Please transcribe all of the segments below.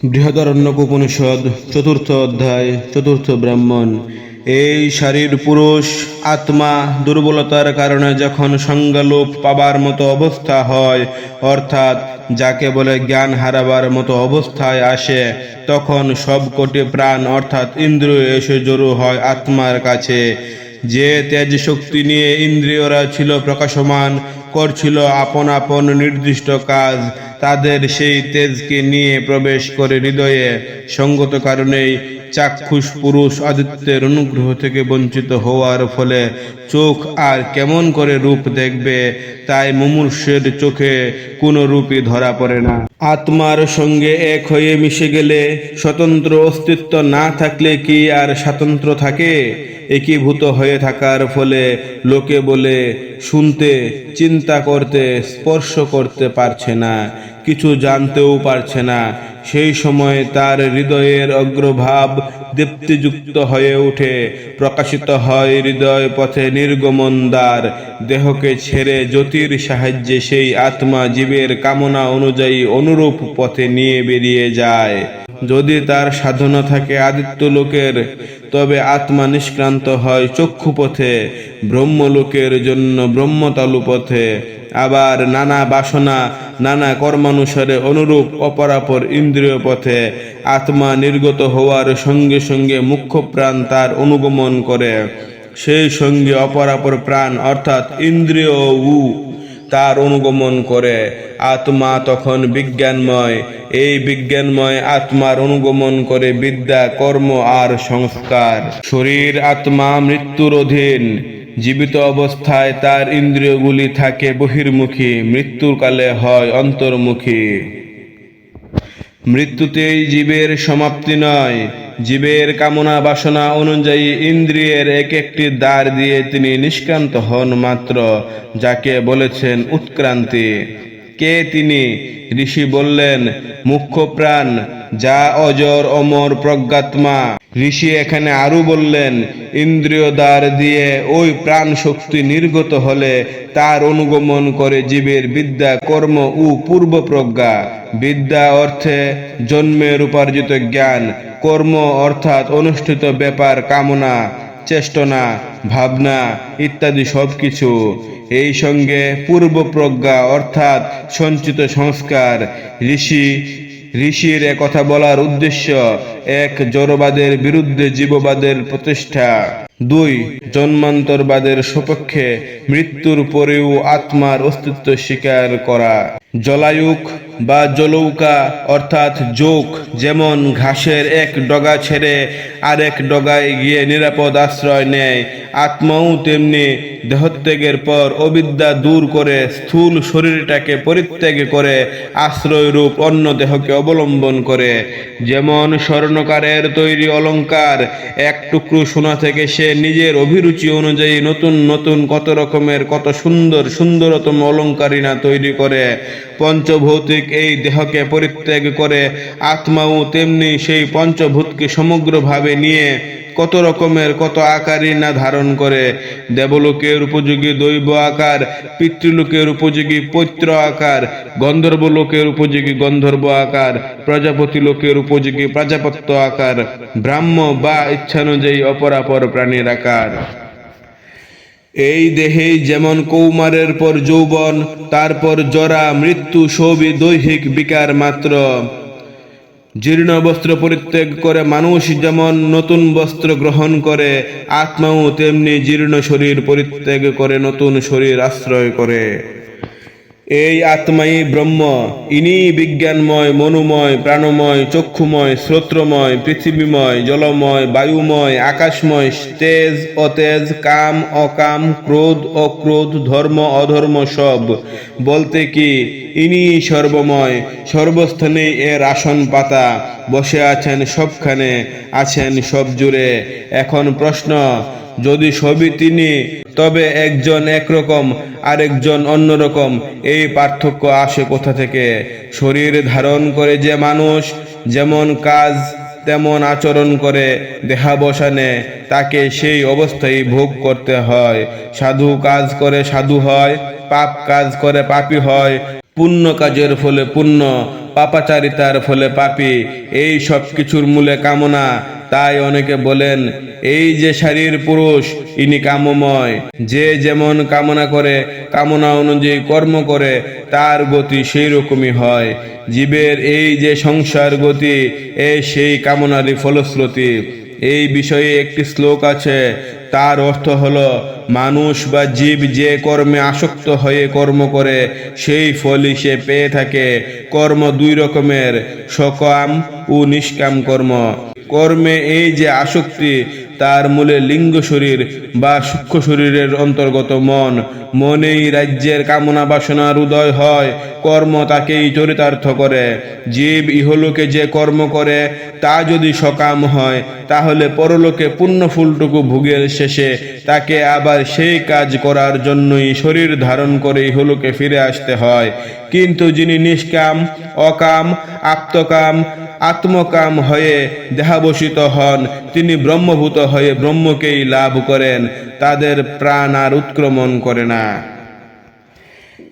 বৃহদারণ্যক উপনিষদ চতুর্থ অধ্যায়, চতুর্থ ব্রাহ্মণ। এই শারীর পুরুষ আত্মা দুর্বলতার কারণে যখন সংজ্ঞালোপ পাবার মতো অবস্থা হয়, অর্থাৎ যাকে বলে জ্ঞান হারাবার মতো অবস্থায় আসে, তখন সব কোটি প্রাণ, অর্থাৎ ইন্দ্রিয় এসে জড়ো হয় আত্মার কাছে। যে তেজ শক্তি নিয়ে ইন্দ্রিয়রা ছিল প্রকাশমান করছিল আপন আপন নির্দিষ্ট কাজ। তাদের সেই তেজকে নিয়ে প্রবেশ করে হৃদয়ে সঙ্গত কারণেই চাক্ষুষ পুরুষ আদিত্যের অনুগ্রহ থেকে বঞ্চিত হওয়ার ফলে চোখ আর কেমন করে রূপ দেখবে তাই মুমূর্ষের চোখে কোনো রূপই ধরা পড়ে না। আত্মার সঙ্গে এক হয়ে মিশে গেলে স্বতন্ত্র অস্তিত্ব না থাকলে কি আর স্বাতন্ত্র থাকে? একীভূত হয়ে থাকার ফলে লোকে বলে শুনতে, চিন্তা করতে, স্পর্শ করতে পারছে না, কিছু জানতেও পারছে না। সেই সময় তার হৃদয়ের অগ্রভাব দীপ্তিযুক্ত হয়ে ওঠে, প্রকাশিত হয় হৃদয় পথে নির্গমন দ্বার দেহকে ছেড়ে জ্যোতির সাহায্যে সেই আত্মা জীবের কামনা অনুযায়ী অনুরূপ পথে নিয়ে বেরিয়ে যায়। যদি তার সাধনা থাকে আদিত্য লোকের, তবে আত্মা নিষ্ক্রান্ত হয় চক্ষু পথে ব্রহ্মলোকের জন্য ব্রহ্মতালু পথে আবার নানা বাসনা, নানা কর্মানুসারে অনুরূপ অপরাপর ইন্দ্রিয় পথে আত্মা নির্গত হওয়ার সঙ্গে সঙ্গে মুখ্য প্রাণ তার অনুগমন করে। সেই সঙ্গে অপরাপর প্রাণ অর্থাৎ ইন্দ্রিয় উ তার অনুগমন করে। আত্মা তখন বিজ্ঞানময়, এই বিজ্ঞানময় আত্মার অনুগমন করে বিদ্যা, কর্ম আর সংস্কার। শরীর আত্মা মৃত্যুর অধীন। জীবিত অবস্থায় তার ইন্দ্রিয়গুলি থাকে বহির্মুখী, মৃত্যুর কালে হয় অন্তর্মুখী। মৃত্যুতেই জীবের সমাপ্তি নয়। জীবের কামনা বাসনা অনুযায়ী ইন্দ্রিয়ের এক একটি দ্বার দিয়ে তিনি নিষ্ক্রান্ত হন মাত্র, যাকে বলেছেন উৎক্রান্তি। কে তিনি? ঋষি বললেন, মুখ্য প্রাণ যা অজর অমর প্রজ্ঞাত্মা। ঋষি এখানে আরও বললেন ইন্দ্রিয় দ্বার দিয়ে ওই প্রাণ শক্তি নির্গত হলে তার অনুগমন করে জীবের বিদ্যা, কর্ম ও পূর্ব প্রজ্ঞা। বিদ্যা অর্থে জন্মের উপার্জিত জ্ঞান, কর্ম অর্থাৎ অনুষ্ঠিত ব্যাপার কামনা, চেষ্টনা, ভাবনা ইত্যাদি সব কিছু এই সঙ্গে পূর্ব প্রজ্ঞা অর্থাৎ সঞ্চিত সংস্কার। ঋষি ঋষির কথা বলার উদ্দেশ্য এক জড়বাদের বিরুদ্ধে জীববাদের প্রতিষ্ঠা। দুই, জন্মান্তরবাদের সপক্ষে মৃত্যুর পরেও আত্মার অস্তিত্ব স্বীকার করা। জলায়ুক বা জলৌকা, অর্থাৎ যোগ যেমন ঘাসের এক ডগা ছেড়ে আরেক ডগায় গিয়ে নিরাপদ আশ্রয় নেয়, আত্মাও তেমনি দেহত্যাগের পর অবিদ্যা দূর করে স্থূল শরীরটাকে পরিত্যাগ করে আশ্রয় রূপ অন্য দেহকে অবলম্বন করে। যেমন স্বর্ণকারের তৈরি অলঙ্কার, এক টুকরো সোনা থেকে সে নিজের অভিরুচি অনুযায়ী নতুন নতুন কত রকমের, কত সুন্দর, সুন্দরতম অলঙ্কারিনা তৈরি করে। পঞ্চভৌতিক এই দেহকে পরিত্যাগ করে আত্মাও তেমনি সেই পঞ্চভূতকে সমগ্রভাবে নিয়ে কত রকমের, কত আকারই না ধারণ করে। দেবলোকের উপযোগী দৈব আকার, পিতৃলোকের উপযোগী পৈত্র আকার গন্ধর্ব লোকের উপযোগী গন্ধর্ব আকার প্রজাপতি লোকের উপযোগী প্রজাপত্য আকার, ব্রাহ্ম বা ইচ্ছানুযায়ী অপরাপর প্রাণীর আকার। এই দেহেই যেমন কৌমারের পর যৌবন তারপর জরা, মৃত্যু সবই দৈহিক বিকার মাত্র। জীর্ণ বস্ত্র পরিত্যাগ করে মানুষ যেমন নতুন বস্ত্র গ্রহণ করে, আত্মাও তেমনি জীর্ণ শরীর পরিত্যাগ করে, নতুন শরীর আশ্রয় করে। এই আত্মাই ব্রহ্ম। ইনি বিজ্ঞানময়, মনোময়, প্রাণময়, চক্ষুময়, শ্রোত্রময়, পৃথিবীময়, জলময়, বায়ুময়, আকাশময়, তেজ, অতেজ, কাম, অকাম, ক্রোধ, অক্রোধ, ধর্ম, অধর্ম সব। বলতে কি, ইনি সর্বময় সর্বস্থানেই এর আসন পাতা। বসে আছেন সবখানে, আছেন সব জুড়ে এখন প্রশ্ন যদি সবই তিনি, তবে একজন একরকম, আরেকজন অন্যরকম। এই পার্থক্য আসে কোথা থেকে? শরীর ধারণ করে যে মানুষ যেমন কাজ তেমন আচরণ করে, দেহাবসানে তাকে সেই অবস্থায় ভোগ করতে হয়। সাধু কাজ করে সাধু হয়, পাপ কাজ করে পাপী হয়, পুণ্য কাজের ফলে পুণ্য, পাপাচারিতার ফলে পাপী। এই সব কিছুর মূলে কামনা তাই অনেকে বলেন, এই যে শারীর পুরুষ, ইনি কামময় যে যেমন কামনা করে, কামনা অনুযায়ী কর্ম করে, তার গতি সেই রকমই হয়। জীবের এই যে সংসার গতি, এ সেই কামনারই ফলশ্রুতি। এই বিষয়ে একটি শ্লোক আছে, তার অর্থ হলো, মানুষ বা জীব যে কর্মে আসক্ত হয়ে কর্ম করে, সেই ফলই সে পেয়ে থাকে। কর্ম দুই রকমের, সকাম ও নিষ্কাম কর্ম। কর্মে এই যে আসক্তি, তার মূলে লিঙ্গ শরীর বা সূক্ষ্ম শরীরের অন্তর্গত মন। মনেই রাজ্যের কামনা বাসনার উদয় হয়, কর্ম তাকেই চরিতার্থ করে। জীব ইহলোকে যে কর্ম করে, তা যদি সকাম হয়, তাহলে পরলোকে পুণ্য ফুলটুকু ভোগের শেষে তাকে আবার সেই কাজ করার জন্যই শরীর ধারণ করে ইহলোকে ফিরে আসতে হয়। কিন্তু যিনি নিষ্কাম, অকাম আপ্তকাম আত্মকাম হয়ে দেহাবসিত হন, তিনি ব্রহ্মভূত হয়ে ব্রহ্মকেই লাভ করেন, তাদের প্রাণ আর উৎক্রমণ করে না।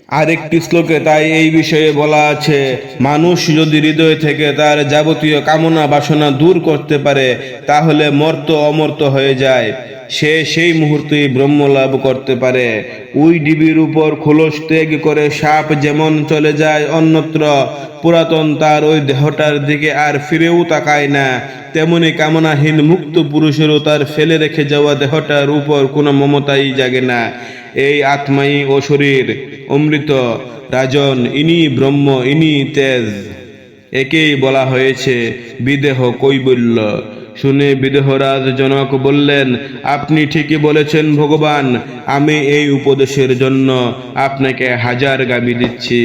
আরেকটি শ্লোকে তাই এই বিষয়ে বলা আছে, মানুষ যদি হৃদয় থেকে তার যাবতীয় কামনা বাসনা দূর করতে পারে, তাহলে মর্ত অমর্ত হয়ে যায়। সে সেই মুহূর্তেই ব্রহ্ম লাভ করতে পারে। ওই ডিবির উপর খোলস ত্যাগ করে সাপ যেমন চলে যায় অন্যত্র, পুরাতন তার ওই দেহটার দিকে আর ফিরেও তাকায় না। তেমনি কামনাহীন মুক্ত পুরুষেরও তার ফেলে রেখে যাওয়া দেহটার উপর কোনো মমতাই জাগে না। এই আত্মাই ও শরীর, অমৃত, রাজন, ইনি ব্রহ্ম, ইনি তেজ। একেই বলা হয়েছে, বিদেহ কৈবল্য। শুনে বিদেহরাজ জনক বললেন, আপনি ঠিকই বলেছেন ভগবান, আমি এই উপদেশের জন্য আপনাকে হাজার গাবি দিচ্ছি।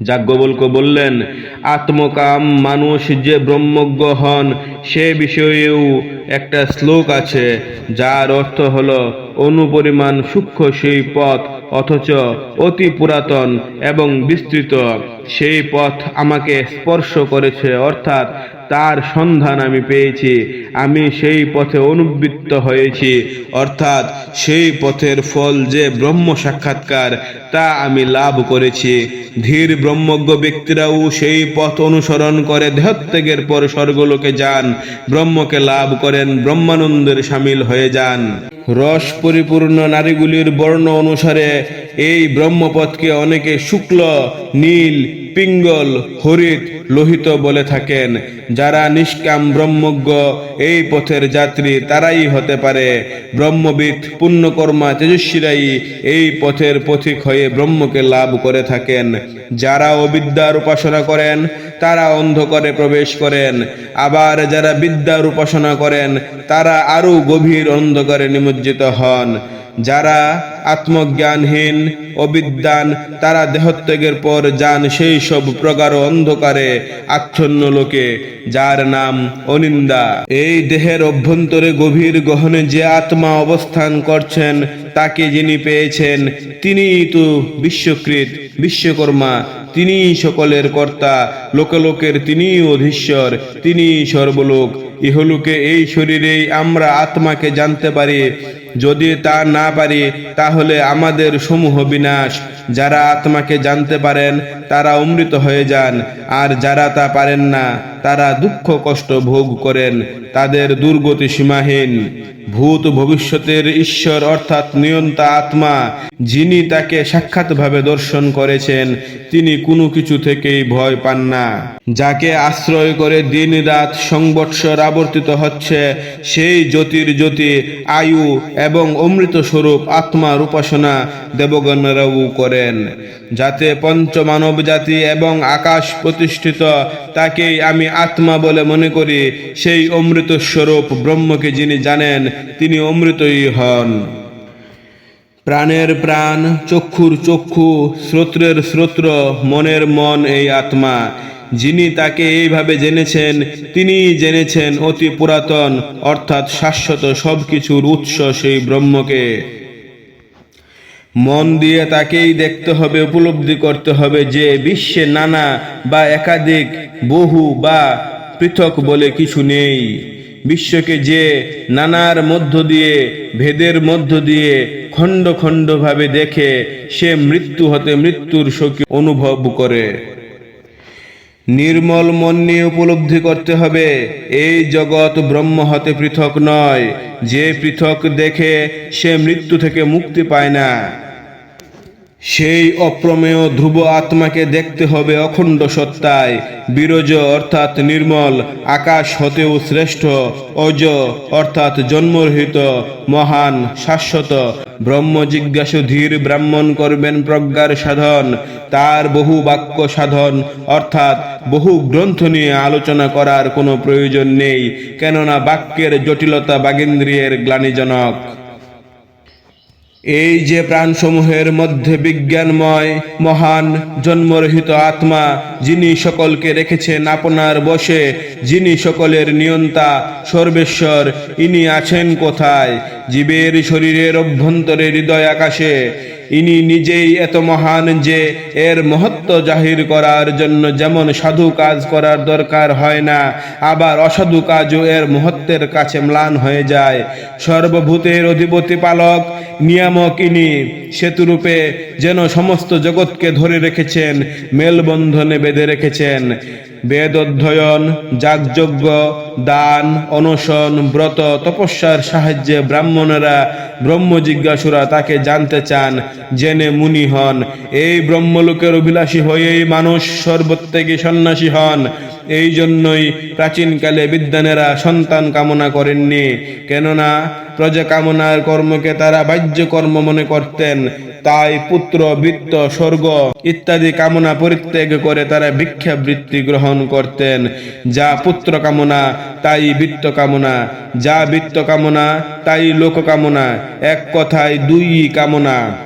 যাজ্ঞবল্ক বললেন, আত্মকাম মানুষ যে ব্রহ্মজ্ঞ হন, সে বিষয়েও একটা শ্লোক আছে, যার অর্থ হল অনুপরিমাণ সূক্ষ্ম সেই পথ, অথচ অতি পুরাতন এবং বিস্তৃত। সেই পথ আমাকে স্পর্শ করেছে, অর্থাৎ তার সন্ধান আমি পেয়েছি। আমি সেই পথে অনুবৃত্ত হয়েছি। অর্থাৎ সেই পথের ফল যে ব্রহ্ম সাক্ষাৎকার, তা আমি লাভ করেছি। ধীর ব্রহ্মজ্ঞ ব্যক্তিরাও সেই পথ অনুসরণ করে দেহত্যাগের পর স্বর্গলোকে যান, ব্রহ্মকে লাভ করেন, ব্রহ্মানন্দের সামিল হয়ে যান। রস পরিপূর্ণ নারীগুলির বর্ণ অনুসারে এই ব্রহ্মপথকে অনেকে শুক্ল, নীল, পিঙ্গল, হরিত, লোহিত বলে থাকেন। যারা নিষ্কাম ব্রহ্মজ্ঞ, এই পথের যাত্রী তারাই হতে পারে। ব্রহ্মবিদ, পুণ্যকর্মা, তেজস্বীরাই এই পথের পথিক হয়ে ব্রহ্মকে লাভ করে থাকেন। যারা অবিদ্যার উপাসনা করেন তারা অন্ধকারে প্রবেশ করেন। আবার যারা বিদ্যার উপাসনা করেন, তারা আরও গভীর অন্ধকারে নিমজ্জিত হন। যারা আত্মজ্ঞানহীন অবিদ্যান তারা দেহত্যাগের পর যান সেই সব প্রকার অন্ধকারে আচ্ছন্ন লোকে, যার নাম অনিন্দা। এই দেহের অভ্যন্তরে গভীর গহনে যে আত্মা অবস্থান করছেন, তাকে যিনি পেয়েছেন, তিনিই তো বিশ্বকৃত, বিশ্বকর্মা। তিনি সকলের কর্তা লোকলোকের তিনি অধীশ্বর তিনি সর্বলোক। ইহলোকে এই শরীরেই আমরা আত্মাকে জানতে পারি। যদি তা না পারি, তাহলে আমাদের সমূহ বিনাশ। যারা আত্মাকে জানতে পারেন, তারা অমৃত হয়ে যান। আর যারা তা পারেন না, তারা দুঃখ কষ্ট ভোগ করেন। তাদের দুর্গতি সীমাহীন। ভূত ভবিষ্যতের ঈশ্বর অর্থাৎ নিয়ন্তা আত্মা, যিনি তাকে সাক্ষাৎভাবে দর্শন করেছেন, তিনি কোনো কিছু থেকেই ভয় পান না। যাকে আশ্রয় করে দিন রাত সংবৎসর আবর্তিত হচ্ছে সেই জ্যোতির জ্যোতি, আয়ু এবং অমৃত স্বরূপ আত্মার উপাসনা দেবগণরাও করেন। যাতে পঞ্চ মানব জাতি এবং আকাশ প্রতিষ্ঠিত, তাকেই আমি আত্মা বলে মনে করি। সেই অমৃত স্বরূপ ব্রহ্মকে যিনি জানেন, তিনি অমৃতই হন। প্রাণের প্রাণ, চক্ষুর চক্ষু, শ্রোত্রের শ্রোত্র, মনের মন এই আত্মা। যিনি তাকে এইভাবে জেনেছেন তিনি জেনেছেন অতি পুরাতন, অর্থাৎ শাশ্বত সব কিছুর উৎস সেই ব্রহ্মকে। মন দিয়ে তাকেই দেখতে হবে, উপলব্ধি করতে হবে যে বিশ্বে নানা বা একাধিক, বহু বা পৃথক বলে কিছু নেই। বিশ্বকে যে নানার মধ্য দিয়ে, ভেদের মধ্য দিয়ে খণ্ড খণ্ডভাবে দেখে, সে মৃত্যু হতে মৃত্যুর শোক অনুভব করে। নির্মল মন নিয়ে উপলব্ধি করতে হবে, এই জগৎ ব্রহ্ম হতে পৃথক নয়, যে পৃথক দেখে সে মৃত্যু থেকে মুক্তি পায় না। সেই অপ্রমেয় ধ্রুব আত্মাকে দেখতে হবে অখণ্ড সত্তায়। বিরজ অর্থাৎ নির্মল, আকাশ হতেও শ্রেষ্ঠ, অজ অর্থাৎ জন্মরহিত, মহান, শাশ্বত। ব্রহ্ম জিজ্ঞাসু ধীর ব্রাহ্মণ করবেন প্রজ্ঞার সাধন, তার বহু বাক্য সাধন, অর্থাৎ বহু গ্রন্থ নিয়ে আলোচনা করার কোনো প্রয়োজন নেই, কেননা বাক্যের জটিলতা বাগেন্দ্রিয়ের গ্লানিজনক। এই যে প্রাণসমূহের মধ্যে বিজ্ঞানময়, মহান, জন্মরহিত আত্মা, যিনি সকলকে রেখেছেন আপনার বসে, যিনি সকলের নিয়ন্তা, সর্বেশ্বর, ইনি আছেন কোথায়? জীবের শরীরের অভ্যন্তরে হৃদয় আকাশে ইনি নিজেই এত মহান যে এর মহত্ব জাহির করার জন্য যেমন সাধু কাজ করার দরকার হয় না, আবার অসাধু কাজও এর মহত্বের কাছে ম্লান হয়ে যায়। সর্বভূতের অধিপতি পালক, নিয়ামক ইনি, সেতুরূপে যেন সমস্ত জগৎকে ধরে রেখেছেন, মেলবন্ধনে বেঁধে রেখেছেন। বেদ অধ্যয়ন যাগযজ্ঞ, দান, অনশন, ব্রত, তপস্যার সাহায্যে ব্রাহ্মণেরা ব্রহ্ম জিজ্ঞাসুরা তাকে জানতে চান, জেনে মুনি হন। এই ব্রহ্মলোকের অভিলাষী হয়েই মানুষ সর্বত্যাগী সন্ন্যাসী হন। এই জন্যই প্রাচীনকালে বিদ্যানেরা সন্তান কামনা করেননি। কেননা প্রজা কামনার কর্মকে তারা বাহ্য কর্ম মনে করতেন, তাই পুত্র, বৃত্ত, স্বর্গ ইত্যাদি কামনা পরিত্যাগ করে তারা ভিক্ষাবৃত্তি গ্রহণ করতেন। যা পুত্র কামনা, তাই বৃত্ত কামনা। যা বৃত্ত কামনা, তাই লোক কামনা। এক কথায় দুই কামনা।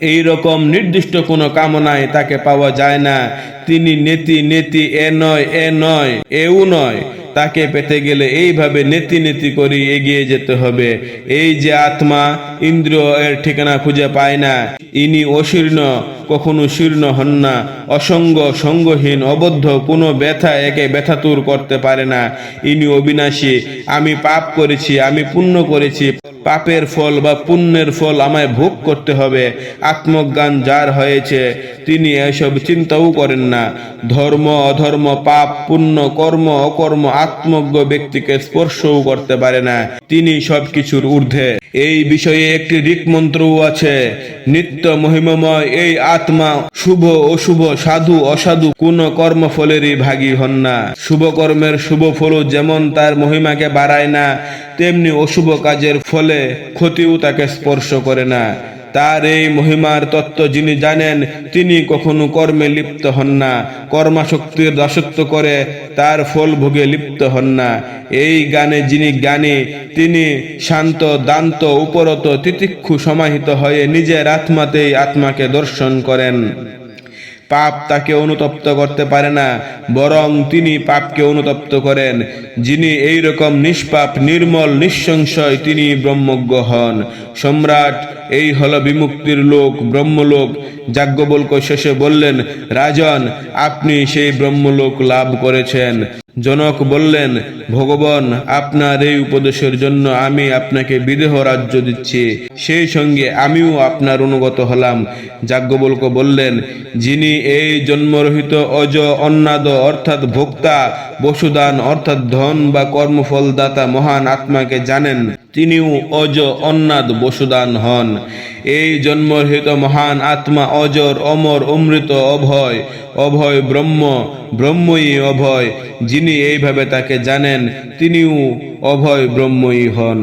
এই রকম নির্দিষ্ট কোনো কামনায় তাকে পাওয়া যায় না। তিনি নেতি নেতি, এ নয় এ নয়, এও নয়। তাকে পেতে গেলে এইভাবে নেতি নেতি করে এগিয়ে যেতে হবে। এই যে আত্মা ইন্দ্র এর ঠিকানা খুঁজে পায় না। ইনি অশীর্ণ, কখনো শীর্ণ হন না। অসঙ্গ, সঙ্গহীন, অবদ্ধ, কোনো ব্যথা একে ব্যথাতুর করতে পারে না। ইনি অবিনাশী, আমি পাপ করেছি, আমি পুণ্য করেছি। পাপের ফল বা পুণ্যের ফল আমায় ভোগ করতে হবে। আত্মজ্ঞান যার হয়েছে, তিনি এসব চিন্তাও করেন না। ধর্ম, অধর্ম, পাপ, পুণ্য, কর্ম, অকর্ম, আত্মজ্ঞ ব্যক্তিকে স্পর্শও করতে পারে না। তিনি সবকিছুর ঊর্ধ্বে। এই বিষয়ে একটি ঋক মন্ত্রও আছে, নিত্য মহিমময় এই আত্মা শুভ, অশুভ, সাধু, অসাধু, কোন কর্মফলেরই ভাগী হন না। শুভ কর্মের শুভ ফলও যেমন তার মহিমাকে বাড়ায় না, তেমনি অশুভ কাজের ফলে ক্ষতিও তাকে স্পর্শ করে না। তার এই মহিমার তত্ত্ব যিনি জানেন, তিনি কখনো কর্মে লিপ্ত হন না। কর্মাশক্তির দাসত্ব করে তার ফল ভোগে লিপ্ত হন না। এই গানে যিনি জ্ঞানী, তিনি শান্ত, দান্ত, উপরত, তিতিক্ষু সমাহিত হয়ে নিজের আত্মাতেই আত্মাকে দর্শন করেন। পাপ তাকে অনুতপ্ত করতে পারে না, বরং তিনি পাপকে অনুতপ্ত করেন। যিনি এই রকম নিষ্পাপ, নির্মল, নিঃসংশয় তিনি ব্রহ্মজ্ঞ হন। সম্রাট, এই হল বিমুক্তির লোক, ব্রহ্মলোক। যাজ্ঞবল্ক শেষে বললেন, রাজন, আপনি সেই ব্রহ্মলোক লাভ করেছেন। জনক বললেন, ভগবান, আপনার এই উপদেশের জন্য আমি আপনাকে বিদেহ রাজ্য দিচ্ছি। সেই সঙ্গে আমিও আপনার অনুগত হলাম। যাজ্ঞবল্ক বললেন, যিনি এই জন্মরহিত অজ অন্নাদ, অর্থাৎ ভোক্তা, বসুদান, অর্থাৎ ধন বা কর্মফলদাতা মহান আত্মাকে জানেন তিনিও অজ অন্নাদ বসুদান হন। এই জন্মরহিত মহান আত্মা অজর, অমর, অমৃত, অভয় অভয় ব্রহ্ম, ব্রহ্মই অভয়। যিনি এইভাবে তাকে জানেন, তিনিও অভয় ব্রহ্মই হন।